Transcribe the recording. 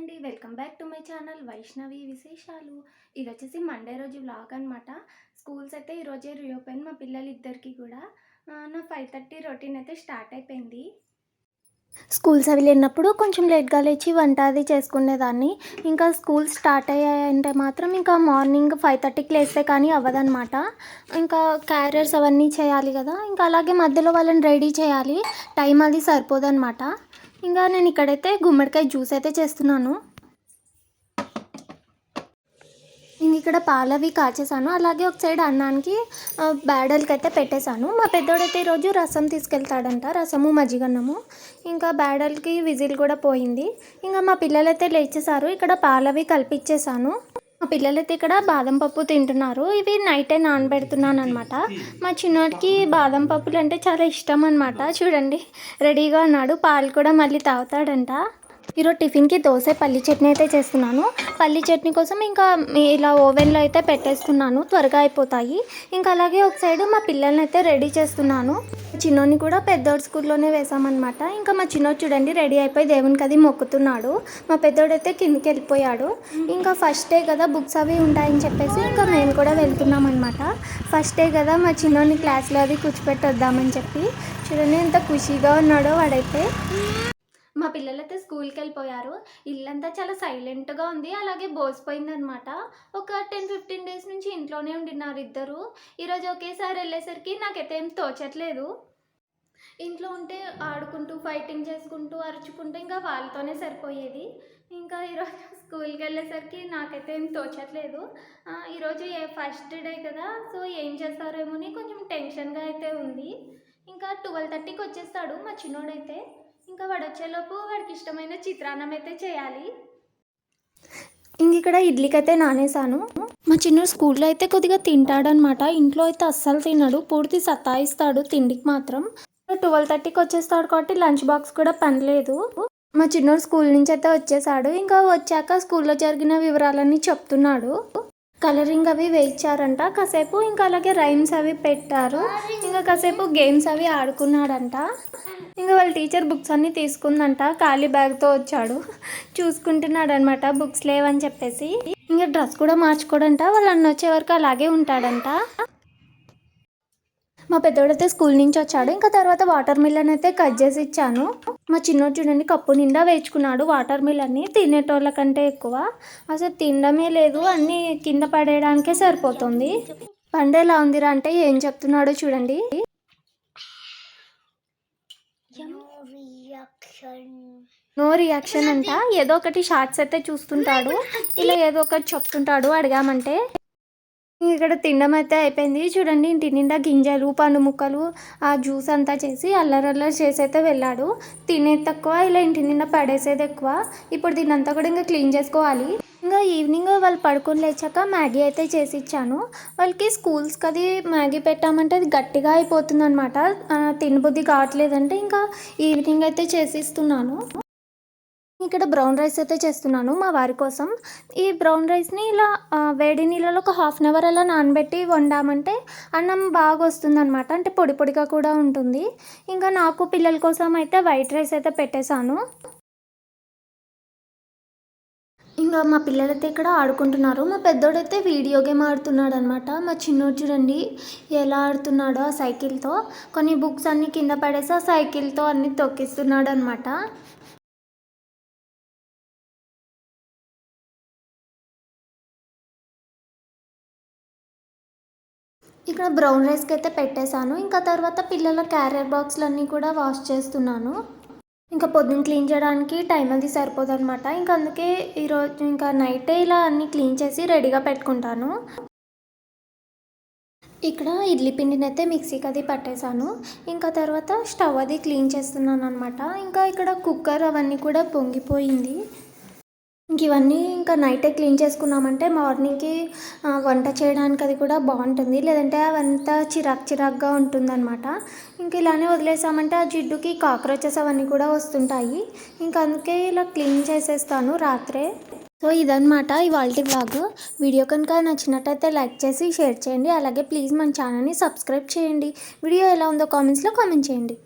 అండి. Welcome back to my channel Vaishnavi విశేషాలు. ఇది వచ్చేసి మండే రోజు వ్లాగ్ అనమాట స్కూల్స్ అయితే ఈరోజే రీఓపెన్ మా పిల్లలిద్దరికీ కూడా. నా ఫైవ్ థర్టీ రొటీన్ అయితే స్టార్ట్ అయిపోయింది. స్కూల్స్ అవి లేనప్పుడు కొంచెం లేట్గా లేచి వంట అది చేసుకునేదాన్ని. ఇంకా స్కూల్ స్టార్ట్ అయ్యాయంటే మాత్రం ఇంకా మార్నింగ్ ఫైవ్ థర్టీకి లేస్తే కానీ అవ్వదనమాట ఇంకా క్యారియర్స్ అవన్నీ చేయాలి కదా. ఇంకా అలాగే మధ్యలో వాళ్ళని రెడీ చేయాలి. టైం అది సరిపోదన్నమాట. ఇంకా నేను ఇక్కడైతే గుమ్మడికాయ జ్యూస్ అయితే చేస్తున్నాను. ఇంక ఇక్కడ పాలవి కాచేసాను అలాగే ఒక సైడ్ అన్నానికి బ్యాడల్కి అయితే పెట్టేశాను. మా పెద్దోడైతే ఈరోజు రసం తీసుకెళ్తాడంట రసము మజ్జిగన్నము. ఇంకా బ్యాడల్కి విజిల్ కూడా పోయింది. ఇంకా మా పిల్లలైతే లేచేసారు ఇక్కడ పాలవి కలిపిచ్చేసాను మా పిల్లలైతే ఇక్కడ బాదం పప్పు తింటున్నారు. ఇవి నైటే నానబెడుతున్నాను అనమాట మా చిన్నోడికి బాదం పప్పులు అంటే చాలా ఇష్టం అనమాట చూడండి రెడీగా ఉన్నాడు. పాలు కూడా మళ్ళీ తాగుతాడంట. ఈరోజు టిఫిన్కి దోశ పల్లి చట్నీ అయితే చేస్తున్నాను. పల్లి చట్నీ కోసం ఇంకా ఇలా ఓవెన్లో అయితే పెట్టేస్తున్నాను. త్వరగా అయిపోతాయి. ఇంకా అలాగే ఒక సైడ్ మా పిల్లల్ని అయితే రెడీ చేస్తున్నాను. చిన్నోని కూడా పెద్దోడు స్కూల్లోనే వేసామన్నమాట ఇంకా మా చిన్నోడు చూడండి రెడీ అయిపోయి దేవునికి అది మొక్కుతున్నాడు. మా పెద్దోడైతే కిందికి వెళ్ళిపోయాడు. ఇంకా ఫస్ట్ డే కదా బుక్స్ అవి ఉంటాయని చెప్పేసి ఇంకా మేము కూడా వెళ్తున్నాం అనమాట ఫస్ట్ డే కదా మా చిన్నోని క్లాస్లో అది కూర్చోపెట్టి వద్దామని చెప్పి. చూడండి ఎంత ఖుషిగా ఉన్నాడో వాడైతే. మా పిల్లలైతే స్కూల్కి వెళ్ళిపోయారు ఇల్లంతా చాలా సైలెంట్గా ఉంది. అలాగే బోసిపోయిందనమాట. ఒక టెన్ ఫిఫ్టీన్ డేస్ నుంచి ఇంట్లోనే ఉండినారు ఇద్దరు. ఈరోజు ఒకేసారి వెళ్ళేసరికి నాకైతే ఏం తోచట్లేదు. ఇంట్లో ఉంటే ఆడుకుంటూ ఫైటింగ్ చేసుకుంటూ అరుచుకుంటూ ఇంకా వాళ్ళతోనే సరిపోయేది. ఇంకా ఈరోజు స్కూల్కి వెళ్ళేసరికి నాకైతే ఏం తోచట్లేదు. ఈరోజు ఏ ఫస్ట్ డే కదా సో ఏం చేస్తారేమో అని కొంచెం టెన్షన్గా అయితే ఉంది. ఇంకా ట్వెల్వ్ థర్టీకి వచ్చేస్తాడు మా చిన్నోడైతే. ఇంకా వాడు వచ్చేలోపు వాడికి ఇష్టమైన చిత్రాన్నం అయితే చేయాలి. ఇంక ఇక్కడ ఇడ్లీకి అయితే నానేసాను. మా చిన్న స్కూల్లో అయితే కొద్దిగా తింటాడనమాట ఇంట్లో అయితే అస్సలు తినడు. పూర్తి సతాయిస్తాడు తిండికి మాత్రం. ట్వెల్వ్ థర్టీకి వచ్చేస్తాడు కాబట్టి లంచ్ బాక్స్ కూడా పనిలేదు. మా చిన్నోడు స్కూల్ నుంచి అయితే వచ్చేసాడు. ఇంకా వచ్చాక స్కూల్లో జరిగిన వివరాలన్నీ చెప్తున్నాడు. కలరింగ్ అవి వేయించారంట. కాసేపు ఇంకా అలాగే రైమ్స్ అవి పెట్టారు. ఇంకా కాసేపు గేమ్స్ అవి ఆడుకున్నాడంట. ఇంకా వాళ్ళ టీచర్ బుక్స్ అన్నీ తీసుకుందంట. ఖాళీ బ్యాగ్తో వచ్చాడు. చూసుకుంటున్నాడు అనమాట బుక్స్ లేవని చెప్పేసి. ఇంకా డ్రెస్ కూడా మార్చుకోడంట. వాళ్ళు అన్న వచ్చే వరకు అలాగే ఉంటాడంట. మా పెద్దోడైతే స్కూల్ నుంచి వచ్చాడు. ఇంకా తర్వాత వాటర్ మిల్లన్ అయితే కట్ చేసి ఇచ్చాను. మా చిన్నోడు చూడండి కప్పు నిండా వేయించుకున్నాడు. వాటర్ మిల్లన్ని తినేటోళ్ళ కంటే ఎక్కువ. అసలు తినడమే లేదు. అన్నీ కింద పడేయడానికే సరిపోతుంది. పండేలా ఉందిరా అంటే ఏం చెప్తున్నాడో చూడండి. నో రియాక్షన్ అంట. ఏదో ఒకటి షార్ట్స్ అయితే చూస్తుంటాడు. ఇలా ఏదో ఒకటి చెప్తుంటాడు అడిగామంటే. ఇక్కడ తినడం అయితే అయిపోయింది. చూడండి ఇంటి నిండా గింజలు పండు ముక్కలు ఆ జ్యూస్ అంతా చేసి అల్లరల్లరి చేసి అయితే వెళ్ళాడు. తినేది తక్కువ ఇలా ఇంటి నిండా పడేసేది ఎక్కువ. ఇప్పుడు దీనంతా కూడా ఇంకా క్లీన్ చేసుకోవాలి. ఇంకా ఈవినింగ్ వాళ్ళు పడుకొని లేచాక మ్యాగీ అయితే చేసి ఇచ్చాను. వాళ్ళకి స్కూల్స్కి అది మ్యాగీ పెట్టామంటే అది గట్టిగా అయిపోతుంది అనమాట తినబుద్ధి కావట్లేదంటే ఇంకా ఈవినింగ్ అయితే చేసి ఇస్తున్నాను. ఇక్కడ బ్రౌన్ రైస్ అయితే చేస్తున్నాను మా వారి కోసం. ఈ బ్రౌన్ రైస్ని ఇలా వేడి నీళ్ళలో ఒక హాఫ్ అన్ అవర్ అలా నానబెట్టి వండామంటే అన్నం బాగా వస్తుందన్నమాట. అంటే పొడి పొడిగా కూడా ఉంటుంది. ఇంకా నాకు పిల్లల కోసం అయితే వైట్ రైస్ అయితే పెట్టేశాను. ఇంకా మా పిల్లలైతే ఇక్కడ ఆడుకుంటున్నారు. మా పెద్దోడైతే వీడియో గేమ్ ఆడుతున్నాడు అనమాట మా చిన్నోడు చూడండి ఎలా ఆడుతున్నాడో ఆ సైకిల్తో. కొన్ని బుక్స్ అన్నీ కింద పడేసి ఆ సైకిల్తో అన్ని తొక్కిస్తున్నాడు అనమాట ఇక్కడ బ్రౌన్ రైస్కి అయితే పెట్టేశాను. ఇంకా తర్వాత పిల్లల క్యారియర్ బాక్స్లన్నీ కూడా వాష్ చేస్తున్నాను. ఇంకా పొద్దున్న క్లీన్ చేయడానికి టైం అది సరిపోదు అనమాట ఇంకా అందుకే ఈరోజు ఇంకా నైటే ఇలా అన్నీ క్లీన్ చేసి రెడీగా పెట్టుకుంటాను. ఇక్కడ ఇడ్లీ పిండిని అయితే మిక్సీకి అది పట్టేశాను. ఇంకా తర్వాత స్టవ్ అది క్లీన్ చేస్తున్నాను అనమాట ఇంకా ఇక్కడ కుక్కర్ అవన్నీ కూడా పొంగిపోయింది. ఇంక ఇవన్నీ ఇంకా నైటే క్లీన్ చేసుకున్నామంటే మార్నింగ్కి వంట చేయడానికి అది కూడా బాగుంటుంది. లేదంటే అవంతా చిరాక్ చిరాక్గా ఉంటుందన్నమాట. ఇంక ఇలానే వదిలేసామంటే ఆ జిడ్డుకి కాక్రోచెస్ అవన్నీ కూడా వస్తుంటాయి. ఇంకా అందుకే ఇలా క్లీన్ చేసేస్తాను రాత్రే. సో ఇదనమాట ఇవాళ వ్లాగ్ వీడియో కనుక నచ్చినట్టయితే లైక్ చేసి షేర్ చేయండి. అలాగే ప్లీజ్ మన ఛానల్ని సబ్స్క్రైబ్ చేయండి. వీడియో ఎలా ఉందో కామెంట్స్లో కామెంట్ చేయండి.